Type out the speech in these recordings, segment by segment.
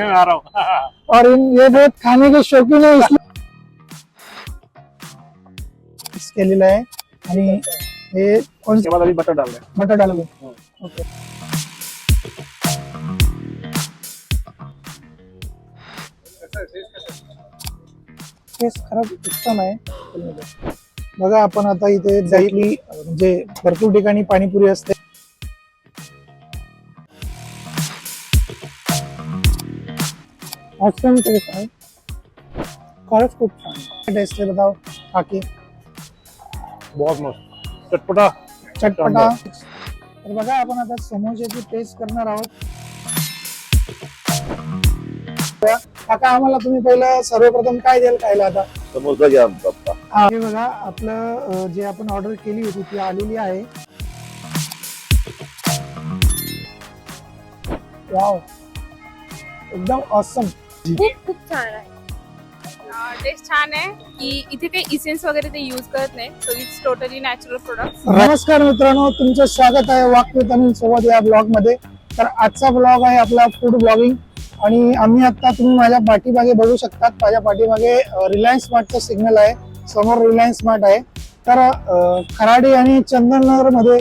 मैं आ रहा हूँ और इन ये बहुत खाने के शौकीन है इसलिए मिक्स केलेलं आहे. आणि हे कोण उसके बाद अभी बटर डाल रहे हैं. बटर डालोगे ओके. टेस्ट खरंच उत्तम आहे. बघा आपण आता इथे दही म्हणजे भरपूर ठिकाणी पाणीपुरी असते. ऑप्शन टेस्ट आहे खरंच खूप छान टेस्ट आहे बताओ बाकी बहुत मस्त। चटपटा। चटपटा। तर बघा आपण आता समोश्याची टेस्ट करणार आहोत। काका आम्हाला तुम्ही पहिलं सर्वप्रथम काय द्याल खायला आता? समोसा घ्या आमचा आत्ता. हा, बघा आपलं जे आपण ऑर्डर केली होती ती आलेली आहे। वाव एकदम ऑसम खूप खूप छान आहे टेस्ट छान आहे की इथे काही इसेन्स वगैरे ते यूज करत नाही so it's totally natural product नमस्कार मित्रांनो तुमचं स्वागत आहे वाक्य तमिळ सोबत या ब्लॉगमध्ये तर आजचा ब्लॉग आहे आपला फूड ब्लॉगिंग आणि आम्ही आता तुम्ही माझ्या पाठीमागे बघू शकतात माझ्या पाठीमागे रिलायन्स स्मार्टचं सिग्नल आहे समोर रिलायन्स स्मार्ट आहे. तर खराडी आणि चंदननगरमध्ये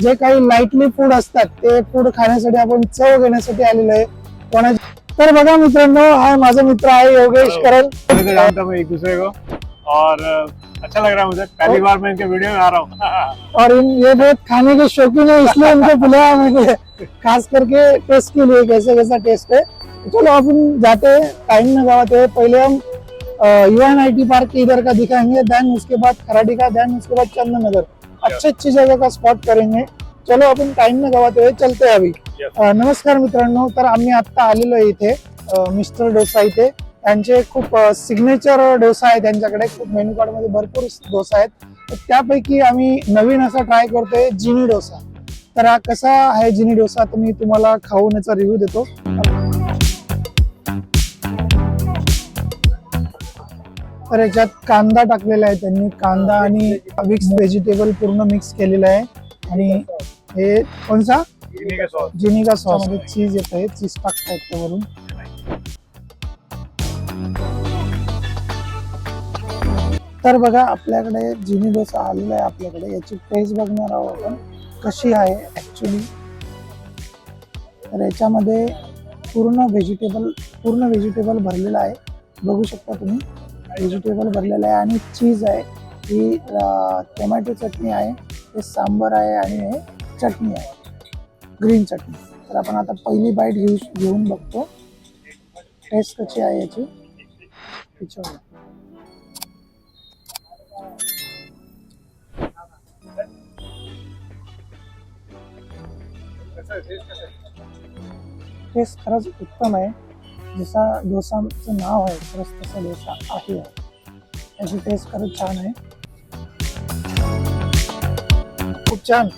जे काही लाईटली फूड असतात ते फूड खाण्यासाठी आपण चव घेण्यासाठी आलेलो आहे. कोणा तर बघा मित्रांनो हा माझा मित्र आहे योगेश करल. जानता हूँ एक दूसरे को. और अच्छा लग रहा है मुझे पहली बार मैं इनके वीडियो में आ रहा हूँ. और इन ये बहुत खाने के शौकीन है इसलिए इनको बुलाया मैंने। खास करके टेस्ट के लिए कैसे कैसा टेस्ट है। चलो अपन जाते हैं टाइम में गवाते हैं। पहले हम यूएन आई टी पार्क के इधर का दिखाएँगे देन उसके बाद खराडी का देन उसके बाद चंदन नगर अच्छी अच्छी जगह का स्पॉट करेंगे। चलो आपण टाइम में गवाते हुए चलते अभी नमस्कार मित्रांनो तर आम्ही आता आलेलो आहे इथे मिस्टर डोसा इथे. त्यांचे खूप सिग्नेचर डोसा आहे त्यांच्याकडे. खूप मेन्यू कार्डमध्ये भरपूर डोसा आहेत. तर त्यापैकी आम्ही नवीन असा ट्राय करतोय जिनी डोसा. तर हा कसा आहे जिनी डोसा तर मी तुम्हाला खाऊन याचा रिव्ह्यू देतो. तर याच्यात कांदा टाकलेला आहे त्यांनी. कांदा आणि मिक्स व्हेजिटेबल पूर्ण मिक्स केलेलं आहे. आणि हे कोणसा चीनी का सॉस जिनिका सॉसमध्ये चीज येत. आहे चीज टाकतायत त्यावरून तर बघा आपल्याकडे जिनी डोसा आलेला आहे आपल्याकडे. याची टेस्ट बघणार आहोत आपण. कशी आहे ऍक्च्युली तर याच्यामध्ये पूर्ण व्हेजिटेबल पूर्ण व्हेजिटेबल भरलेलं आहे. बघू शकता तुम्ही. व्हेजिटेबल भरलेलं आहे आणि चीज आहे. ही टोमॅटो चटणी आहे. हे सांबर आहे आणि हे चटणी आहे. ग्रीन चटणी. तर आपण आता पहिली बाईट घेऊ घेऊन बघतो. टेस्ट कशी आहे याची? विचारू टेस्ट खरंच उत्तम आहे. जसा डोसाचं नाव आहे खरंच तसा डोसा आहे. याची टेस्ट खरंच छान आहे. खूप छान.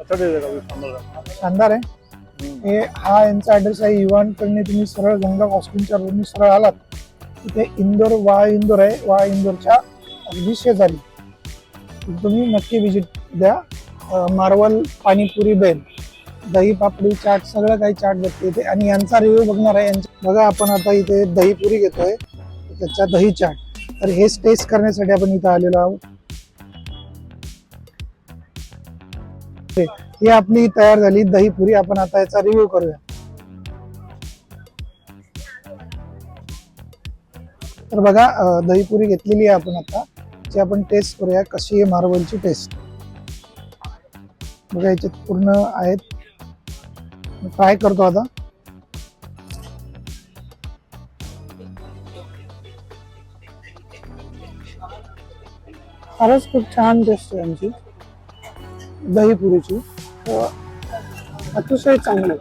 अच्छा शानदार आहे. हे हा यांचा ऍड्रेस आहे. युवानकडने तुम्ही सरळ गंगा कॉस्ट्युमच्या रोडनी सरळ आलात. तिथे इंदोर वाळ इंदोर आहे. वाळ इंदोरच्या अगदी शेजारी. तुम्ही नक्की विजिट द्या. मार्वल पाणीपुरी बेल दही पापडी चाट सगळं काही चाट भेटते इथे. आणि यांचा रिव्ह्यू बघणार आहे. यांचा बघा आपण आता इथे दहीपुरी घेतोय. त्याच्या दही चाट. तर हेच टेस्ट करण्यासाठी आपण इथे आलेलो आहोत. ही आपली तयार झाली दहीपुरी आपण आता याचा रिव्ह्यू करूया. तर बघा दहीपुरी घेतलेली आहे आपण आता. जी आपण टेस्ट करूया कशी आहे मार्बलची टेस्ट बघा याच्यात पूर्ण आहेत. ट्राय करतो आता. खरंच खूप छान टेस्ट आहे आमची. दहीपुरीची. तर अतिशय चांगली.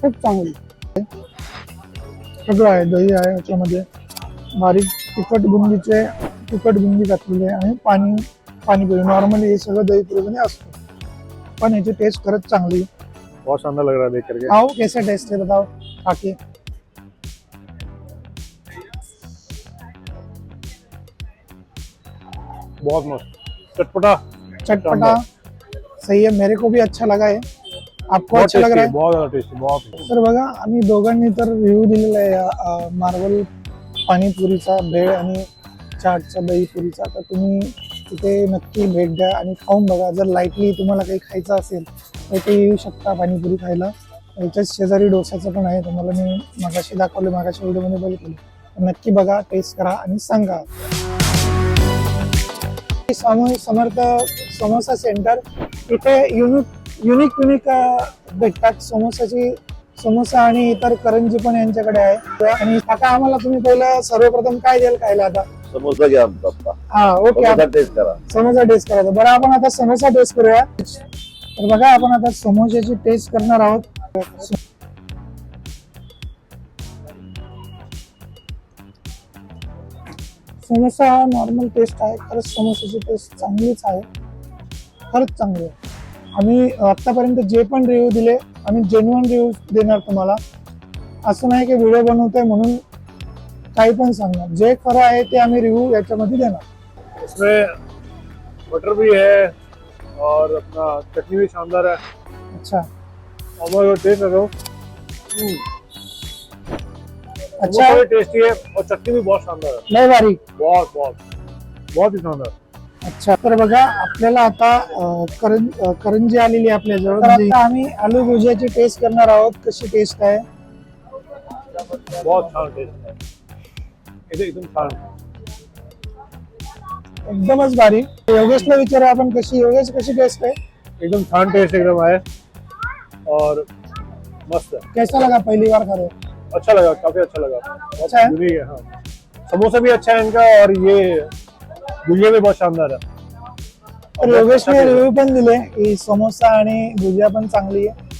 खूप चांगली. सगळं आहे दही आहे याच्यामध्ये बारीक तिखट बुंदीचे तिखट बुंदी घातलेली आहे आणि पाणी पाणीपुरी. नॉर्मली हे सगळं दहीपुरीमध्ये असतं. पण याची टेस्ट खरंच चांगली. बहुत शानदार लग रहा है देख करके आओ कैसे टेस्ट है बताओ आके बहुत मस्त. चटपटा. चटपटा. सही है मेरे को भी अच्छा लगा है आपको अच्छा लग रहा है बहुत ज्यादा टेस्टी बहुत तर बघा आम्ही दोघांनी तर रिव्ह्यू दिलेला आहे मार्बल पाणीपुरीचा भेळ आणि चाटचा दहीपुरीचा. तर तुम्ही तिथे नक्की भेट द्या आणि खाऊन बघा. जर लाईटली तुम्हाला काही खायचं असेल तर ते येऊ शकता पाणीपुरी खायला. याच्याच शेजारी डोसाचं पण आहे तुम्हाला मी मागाशी दाखवलं मागाशी व्हिडिओमध्ये बघितलं. नक्की बघा टेस्ट करा आणि सांगा. स्वामी समर्थ समोसा सेंटर. इथे युनिक युनिक युनिक भेटतात समोसाची समोसा आणि इतर करंजी पण यांच्याकडे आहे. आणि आता आम्हाला तुम्ही पहिलं सर्वप्रथम काय द्याल खायला आता? समोसा घ्या आमचा हा ओके समोसा टेस्ट करा. समोसा टेस्ट करायचा बरं आपण आता समोसा टेस्ट करूया. तर बघा आपण आता समोसाची टेस्ट करणार आहोत. समोसा हा नॉर्मल टेस्ट आहे खरंच समोसाची टेस्ट चांगलीच आहे. खरंच चांगली आहे. आम्ही आतापर्यंत जे पण रिव्ह्यू दिले आम्ही जेन्युअन रिव्ह्यू देणार तुम्हाला. असं नाही की व्हिडिओ बनवतोय म्हणून काही पण सांगणार. जे खरं आहे ते आम्ही रिव्ह्यू याच्यामध्ये देणार. इसमें बटर भी है और अपना चटनी भी शानदार है। अच्छा. और टेस्ट कर अच्छा. टेस्टी है और चटनी भी बहुत शानदार है। लय भारी बहुत बहुत। बहुत ही शानदार। अच्छा. तर बघा आपल्याला आता अं, करं अं, करंजी आलेली आहे आपल्याजवळ. तर आता आम्ही आलू भुजियाची टेस्ट करणार आहोत. कशी टेस्ट आहे? बहुत छान टेस्ट है एकदम एकदम छान. एकदमच भारी. योगेशला विचारू आपण कशी योगेश कशी टेस्ट आहे? एकदम छान टेस्ट एकदम और मस्त. है कैसा लगा पहली बार खा रहे हो? अच्छा लगा काफ़ी अच्छा लगा. अच्छा है? यूनिक है हाँ. समोसा भी अच्छा है इनका और ये गुजिया भी बहुत शानदार है योगेशने है। रिव्ह्यू पण दिले की समोसा आणि भुजिया पण चांगली आहे.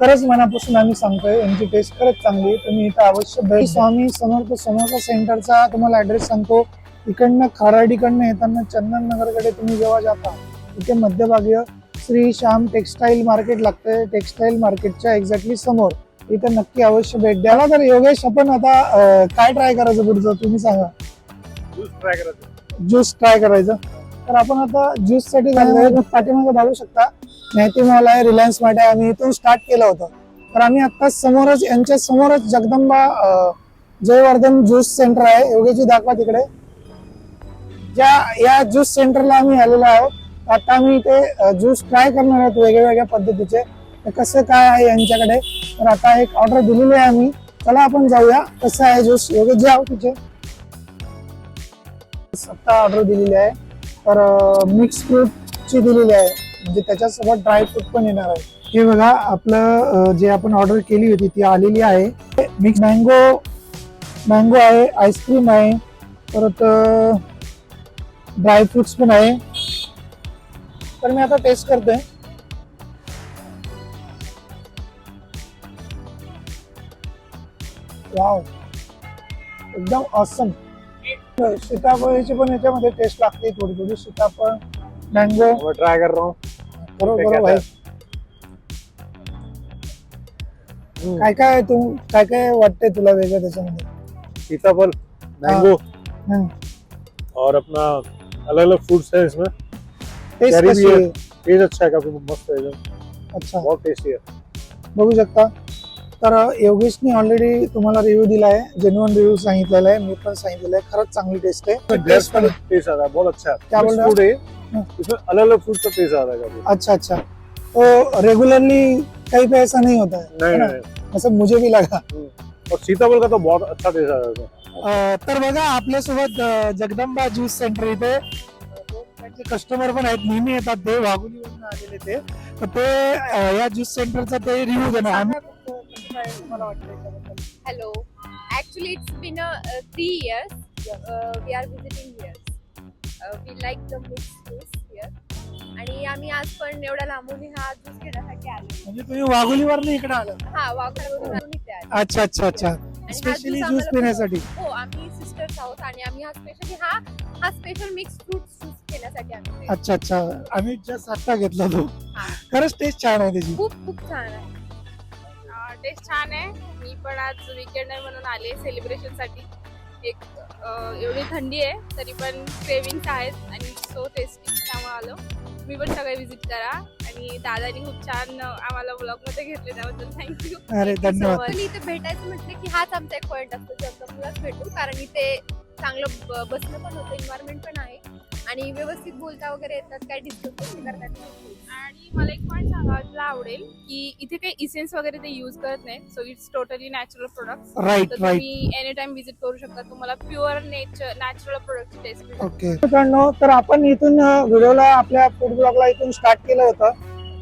खरंच मनापासून आम्ही सांगतोय यांची टेस्ट खरंच चांगली आहे. तुम्ही इथं अवश्य भेट स्वामी समर्थ समोसा सेंटरचा तुम्हाला ऍड्रेस सांगतो. इकडनं खराडीकडनं येताना चंदन नगरकडे तुम्ही जेव्हा जाता तिथे मध्यभागीय श्री श्याम टेक्सटाईल मार्केट लागतंय. टेक्सटाईल मार्केटच्या एक्झॅक्टली समोर. इथं नक्की अवश्य भेट द्याला तर योगेश आपण आता काय ट्राय करायचं पुढचं? तुम्ही सांगा. ट्राय करायचं. ज्यूस ट्राय करायचं. तर आपण आता ज्यूससाठी झालेलं पाठीमागे बघू शकता. माहिती मॉल आहे रिलायन्स मार्ट आहे आम्ही इथून स्टार्ट केलं होतं. तर आम्ही आता समोरच यांच्या समोरच जगदंबा जयवर्धन ज्यूस सेंटर आहे. योगेची दाखवा तिकडे. ज्या या ज्यूस सेंटरला आम्ही आलेलो आहोत. आता आम्ही इथे ज्यूस ट्राय करणार आहोत वेगळ्या वेगळ्या पद्धतीचे. तर कसं काय आहे यांच्याकडे? तर आता एक ऑर्डर दिलेली आहे आम्ही. चला आपण जाऊया. कसं आहे ज्यूस? योगेश जे आहो तिचे सत्ता ऑर्डर दिलेली आहे. तर मिक्स फ्रूटची दिलेली आहे. म्हणजे त्याच्यासोबत ड्राय फ्रूट पण येणार आहे. हे बघा आपलं जे आपण ऑर्डर केली होती ती आलेली आहे. मिक्स मँगो मँगो आहे आईस्क्रीम आहे. परत ड्राय फ्रुट्स पण आहे. तर मी आता टेस्ट करते वाव एकदम ऑसम सीताफळाची पण याच्यामध्ये टेस्ट लागते थोडी थोडी. सीताफळ मँगो मैं ट्राय कर रहा हूँ करो ठीक करो आहे, भाई हम्म, काय काय तू काय काय वाटतंय तुला वेगळं त्याच्यामध्ये? सीताफल मैंगो हम्म. और अपना अलग अलग फ्रूट्स है इसमें टेस्ट कशी आहे? है. टेस्ट अच्छा है काफी मस्त है एकदम. अच्छा. बहुत टेस्टी है. बघू शकता. तर योगेशने ऑलरेडी तुम्हाला रिव्ह्यू दिला आहे जेन्युअन रिव्ह्यू सांगितलेला आहे मी पण सांगितलेलं आहे खरंच चांगली टेस्ट आहे टेस्ट पण टेस्ट आता है बहुत अच्छा है क्या बोल रहे हो? फ्रूट है हाँ। इसमें अलग अलग फ्रूट का टेस्ट आता है काफी अच्छा अच्छा तो रेगुलरली कहीं पे ऐसा नहीं होता है नहीं है ना? नहीं असं मुझे भी लगा। और सीताफल का तो बहुत अच्छा टेस्ट आता है इसमें। अं, तर बघा आपल्यासोबत अं, जगदंबा ज्यूस सेंटर इथे त्यांचे कस्टमर पण आहेत नेहमी येतात ते वाघुलीवरून आलेले ते तर ते या ज्यूस सेंटरचा ते रिव्ह्यू देणार आम्ही मला वाटतं Hello. Actually, it's been a, uh, three years. Uh, we are visiting here. Uh, we like the mixed juice here. आणि आम्ही आज पण एवढ्या लांबून हा ज्यूस घेण्यासाठी आलो म्हणजे तुम्ही वाघुलीवर इकडे आलं हा आलो इथे आलो. अच्छा अच्छा अच्छा आणि हा स्पेशली juice ज्यूस आम्हाला- पिण्यासाठी हो आम्ही सिस्टर्स आहोत आणि आम्ही हा स्पेशली हा हा स्पेशल मिक्स फ्रूट ज्यूस घेण्यासाठी इथे अच्छा अच्छा आम्ही जस्ट आत्ता घेतला तो हा. खरंच टेस्ट छान आहे त्याची खूप खूप छान आहे टेस्ट छान आहे. मी पण आज विकेंड आहे म्हणून आले सेलिब्रेशनसाठी. एक एवढी थंडी आहे तरी पण क्रेविंग्स आहेत आणि सो टेस्टी त्यामुळे आलो. मी पण सगळे विजिट करा. आणि दादानी खूप छान आम्हाला ब्लॉगमध्ये घेतले त्याबद्दल थँक्यू अरे धन्यवाद. इथे भेटायचं म्हटलं की हाच आमचा एक पॉईंट असतो जमदमलाच भेटू कारण इथे चांगलं बसणं पण होतं एन्व्हायरमेंट पण आहे. आणि व्यवस्थित बोलता वगैरे येतात काय डिस्कस करतात आणि मला एक पॉईंट सांगायला आवडेल की इथे काही इसेन्स वगैरे ते युज करत नाही so it's totally natural products right तर राईट तुम्ही एनी टाइम विजिट करू शकता तुम्हाला pure nature natural product taste okay मित्रांनो तर आपण इथून व्हिडिओला आपल्या फूड ब्लॉगला इथून स्टार्ट केलं होतं.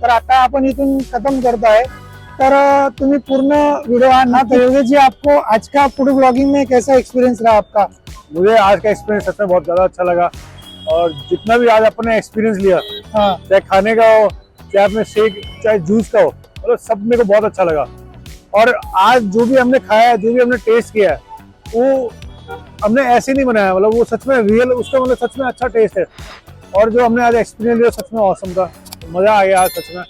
तर आता आपण इथून खत्म करत आहे. तर अ, तुम्ही पूर्ण वीडियो आना तो योगेश जी आपको आज का फूड ब्लॉगिंग में कैसा एक्सपीरियंस रहा आपका? मुझे आज का एक्सपीरियंस सच में बहुत ज्यादा अच्छा लगा। और जितना भी आज अपने एक्सपीरियंस लिया हाँ। चाहे खाने का हो चाहे अपने शेक चाहे जूस का हो मतलब सब मेरे को बहुत अच्छा लगा। और आज जो भी हमने खाया है जो भी हमने टेस्ट किया है वो हमने ऐसे नहीं बनाया मतलब वो सच में रियल उसका मतलब सच में अच्छा टेस्ट है। और जो हमने आज एक्सपीरियंस लिया सच में औसम था। मज़ा आ गया आज सच में।